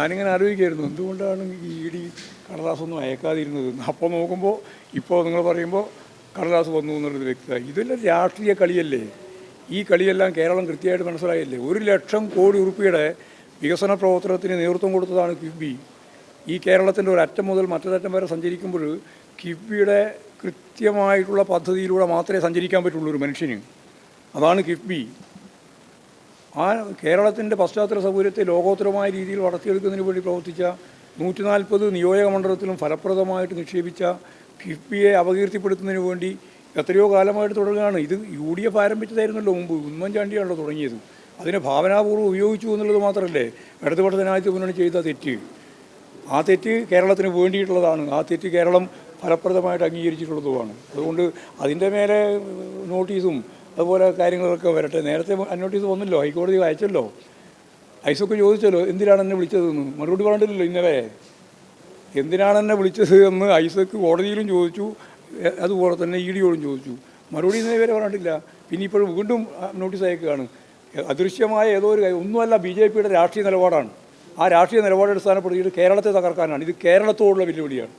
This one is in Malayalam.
ഞാനിങ്ങനെ ആലോചിക്കായിരുന്നു എന്തുകൊണ്ടാണ് ഈ ഇ ഡി കടലാസൊന്നും അയക്കാതിരുന്നത്? അപ്പോൾ നോക്കുമ്പോൾ ഇപ്പോൾ നിങ്ങൾ പറയുമ്പോൾ കടലാസ് വന്നു എന്നുള്ളത് വ്യക്തമായി ഇതെല്ലാം രാഷ്ട്രീയ കളിയല്ലേ? ഈ കളിയെല്ലാം കേരളം കൃത്യമായിട്ട് മനസ്സിലായില്ലേ? ഒരു ലക്ഷം കോടി ഉറുപ്പിയുടെ വികസന പ്രവർത്തനത്തിന് നേതൃത്വം കൊടുത്തതാണ് കിഫ്ബി. ഈ കേരളത്തിന്റെ ഒരു അറ്റം മുതൽ മറ്റൊരറ്റം വരെ സഞ്ചരിക്കുമ്പോൾ കിഫ്ബിയുടെ കൃത്യമായിട്ടുള്ള പദ്ധതിയിലൂടെ മാത്രമേ സഞ്ചരിക്കാൻ പറ്റുള്ളൂ ഒരു മനുഷ്യന്. അതാണ് കിഫ്ബി. ആ കേരളത്തിന്റെ പശ്ചാത്തല സൗകര്യത്തെ ലോകോത്തരമായ രീതിയിൽ വളർത്തിയെടുക്കുന്നതിന് വേണ്ടി പ്രവർത്തിച്ച നൂറ്റി നാൽപ്പത് നിയോജക മണ്ഡലത്തിലും ഫലപ്രദമായിട്ട് നിക്ഷേപിച്ച കിഫ്ബിയെ അപകീർത്തിപ്പെടുത്തുന്നതിന് വേണ്ടി എത്രയോ കാലമായിട്ട് തുടരുകയാണ്. ഇത് യു ഡി എഫ് ആരംഭിച്ചതായിരുന്നല്ലോ മുമ്പ്. ഉമ്മൻചാണ്ടിയാണല്ലോ തുടങ്ങിയത്. അതിനെ ഭാവനാപൂർവം ഉപയോഗിച്ചു എന്നുള്ളത് മാത്രമല്ലേ ഇടതുപക്ഷ ജനാധിപത്യ മുന്നണി ചെയ്ത തെറ്റ്? ആ തെറ്റ് കേരളത്തിന് വേണ്ടിയിട്ടുള്ളതാണ്. ആ തെറ്റ് കേരളം ഫലപ്രദമായിട്ട് അംഗീകരിച്ചിട്ടുള്ളതുമാണ്. അതുകൊണ്ട് അതിന്റെ മേലെ നോട്ടീസും അതുപോലെ കാര്യങ്ങളൊക്കെ വരട്ടെ. നേരത്തെ നോട്ടീസ് വന്നല്ലോ ഹൈക്കോടതി അയച്ചല്ലോ ഐസൊക്കെ ചോദിച്ചല്ലോ എന്തിനാണ് എന്നെ വിളിച്ചതെന്ന്. മറുപടി പറഞ്ഞിട്ടില്ലല്ലോ ഇന്നലെ. എന്തിനാണ് എന്നെ വിളിച്ചത് എന്ന് ഐസക്ക് കോടതിയിലും ചോദിച്ചു അതുപോലെ തന്നെ ഇ ഡിയോടും ചോദിച്ചു. മറുപടി ഇന്നേ വരെ പറഞ്ഞിട്ടില്ല. പിന്നെ ഇപ്പോഴും വീണ്ടും നോട്ടീസ് അയക്കുകയാണ്. അദൃശ്യമായ ഏതോ ഒരു ഒന്നുമല്ല ബി ജെ പിയുടെ രാഷ്ട്രീയ നിലപാടാണ്. ആ രാഷ്ട്രീയ നിലപാട് അടിസ്ഥാനപ്പെടുത്തിയിട്ട് കേരളത്തെ തകർക്കാനാണ്. ഇത് കേരളത്തോടുള്ള വെല്ലുവിളിയാണ്.